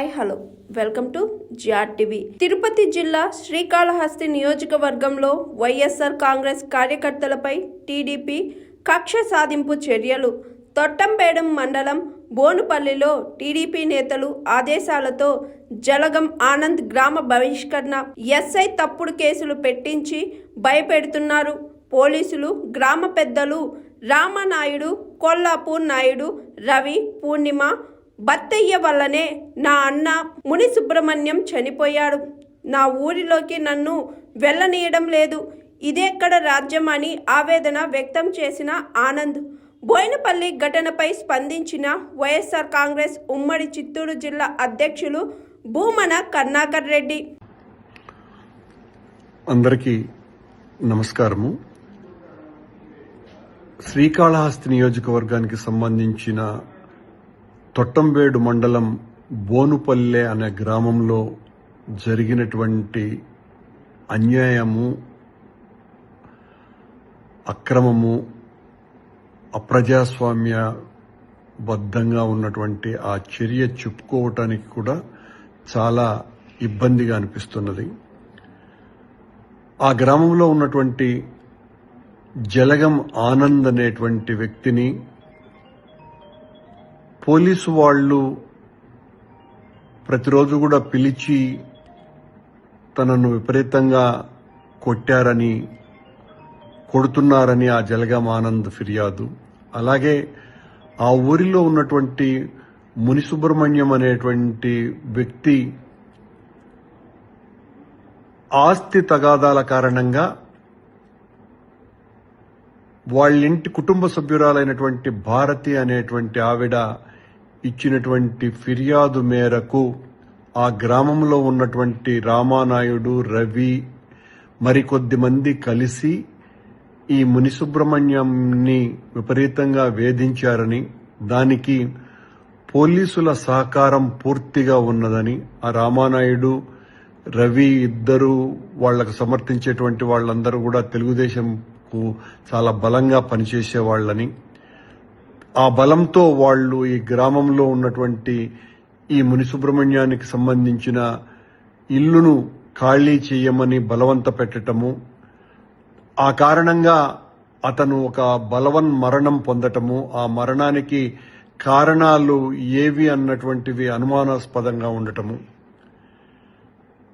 Hi hello. Welcome to GR TV. Tirupati జిల్లా శ్రీకాళహస్తి నియోజకవర్గంలో YSR Congress కార్యకర్తలపై TDP కక్ష సాధింపు చర్యలు. తొట్టంపేడం మండలం బోనుపల్లిలో టీడీపీ నేతలు ఆదేశాలతో జలగం ఆనంద్ గ్రామ బహిష్కరణ ఎస్ఐ తప్పుడు కేసులు పెట్టించి భయపెడుతున్నారు. పోలీసులు గ్రామ పెద్దలు రామనాయుడు కొల్లాపూర్ నాయుడు రవి పూర్ణిమ బత్తయ్య వల్లనే నా అన్న ముని సుబ్రహ్మణ్యం చనిపోయాడు. నా ఊరిలోకి నన్ను వెళ్ళనీయడం లేదు. ఇదెక్కడ రాజ్యం అని ఆవేదన వ్యక్తం చేసిన ఆనంద్. బోయినపల్లి ఘటనపై స్పందించిన వైఎస్ఆర్ కాంగ్రెస్ ఉమ్మడి చిత్తూరు జిల్లా అధ్యక్షులు భూమన కర్ణాకర్ రెడ్డి. అందరికీ నమస్కారము. శ్రీకాళహస్తి నియోజకవర్గానికి సంబంధించిన తొట్టంబేడు మండలం బోనుపల్లె అనే గ్రామంలో జరిగినటువంటి అన్యాయము అక్రమము అప్రజాస్వామ్య బద్ధంగా ఉన్నటువంటి ఆ చర్య చెప్పుకోవటానికి కూడా చాలా ఇబ్బందిగా అనిపిస్తున్నది. ఆ గ్రామంలో ఉన్నటువంటి జలగం ఆనంద్ అనేటువంటి వ్యక్తిని పోలీసు వాళ్ళు ప్రతిరోజు కూడా పిలిచి తనను విపరీతంగా కొట్టారని కొడుతున్నారని ఆ జలగం ఆనంద్ ఫిర్యాదు. అలాగే ఆ ఊరిలో ఉన్నటువంటి మునిసుబ్రహ్మణ్యం అనేటువంటి వ్యక్తి ఆస్తి తగాదాల కారణంగా వాళ్ళింటి కుటుంబ సభ్యురాలైనటువంటి భారతి అనేటువంటి ఆవిడ ఇచ్చినటువంటి ఫిర్యాదు మేరకు ఆ గ్రామంలో ఉన్నటువంటి రామానాయుడు రవి మరికొద్ది మంది కలిసి ఈ మునిసుబ్రహ్మణ్యంని విపరీతంగా వేధించారని దానికి పోలీసుల సహకారం పూర్తిగా ఉన్నదని ఆ రామానాయుడు రవి ఇద్దరు వాళ్ళకు సమర్థించేటువంటి వాళ్ళందరూ కూడా తెలుగుదేశంకు చాలా బలంగా పనిచేసే వాళ్ళని ఆ బలంతో వాళ్ళు ఈ గ్రామంలో ఉన్నటువంటి ఈ మునిసుబ్రహ్మణ్యానికి సంబంధించిన ఇల్లును ఖాళీ చేయమని బలవంత పెట్టటము ఆ కారణంగా అతను ఒక బలవన్ మరణం పొందటము ఆ మరణానికి కారణాలు ఏవి అన్నటువంటివి అనుమానాస్పదంగా ఉండటము.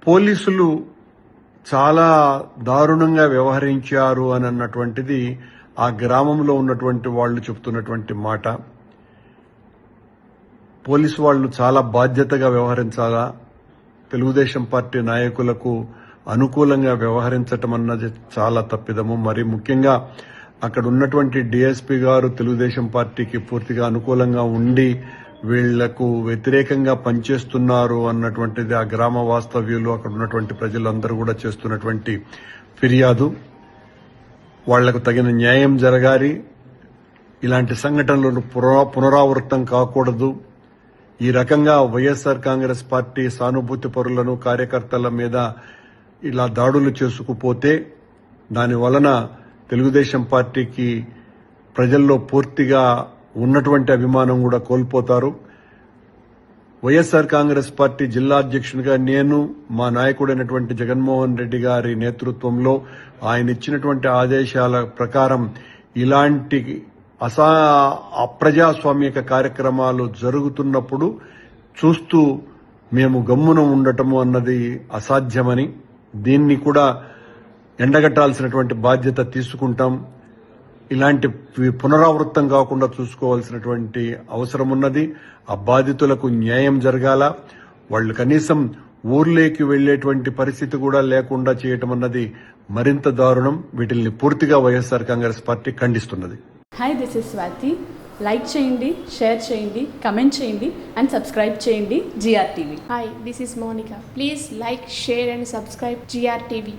పోలీసులు చాలా దారుణంగా వ్యవహరించారు అని అన్నటువంటిది ఆ గ్రామంలో ఉన్నటువంటి వాళ్ళు చెప్తున్నటువంటి మాట పోలీసు వాళ్ళు చాలా బాధ్యతగా వ్యవహరించాలా? తెలుగుదేశం పార్టీ నాయకులకు అనుకూలంగా వ్యవహరించటం అన్నది చాలా తప్పిదము. మరి ముఖ్యంగా అక్కడ ఉన్నటువంటి డిఎస్పీ గారు తెలుగుదేశం పార్టీకి పూర్తిగా అనుకూలంగా ఉండి వీళ్ళకు వ్యతిరేకంగా పనిచేస్తున్నారు అన్నటువంటిది ఆ గ్రామ వాస్తవ్యులు అక్కడ ఉన్నటువంటి ప్రజలందరూ కూడా చేస్తున్నటువంటి ఫిర్యాదు. వాళ్ళకు తగిన న్యాయం జరగాలి. ఇలాంటి సంఘటనలు పునరా- పునరావృతం కాకూడదు. ఈ రకంగా వైఎస్ఆర్ కాంగ్రెస్ పార్టీ సానుభూతి పరులను కార్యకర్తల మీద ఇలా దాడులు చేసుకుపోతే దాని వలన తెలుగుదేశం పార్టీకి ప్రజల్లో పూర్తిగా ఉన్నటువంటి అభిమానం కూడా కోల్పోతారు. వైఎస్ఆర్ కాంగ్రెస్ పార్టీ జిల్లా అధ్యక్షునిగా నేను మా నాయకుడైనటువంటి జగన్మోహన్ రెడ్డి గారి నేతృత్వంలో ఆయన ఇచ్చినటువంటి ఆదేశాల ప్రకారం ఇలాంటి అసా అప్రజాస్వామిక కార్యక్రమాలు జరుగుతున్నప్పుడు చూస్తూ మేము గమ్మున ఉండటము అన్నది అసాధ్యమని దీన్ని కూడా ఎండగట్టాల్సినటువంటి బాధ్యత తీసుకుంటాం. ఇలాంటి పునరావృతం కాకుండా చూసుకోవాల్సినటువంటి అవసరం ఉన్నది ఆ బాధితులకు న్యాయం జరగాల. వాళ్ళు కనీసం ఊర్లోకి వెళ్ళేటువంటి పరిస్థితి కూడా లేకుండా చేయటం అన్నది మరింత దారుణం. వీటిల్ని పూర్తిగా YSR Congress party ఖండిస్తున్నది. Hi this is Swathi like చేయండి షేర్ చేయండి కమెంట్ చేయండి అండ్ సబ్స్క్రైబ్ చేయండి GR TV Hi, this is Monica. Please like, share, and subscribe GRTV.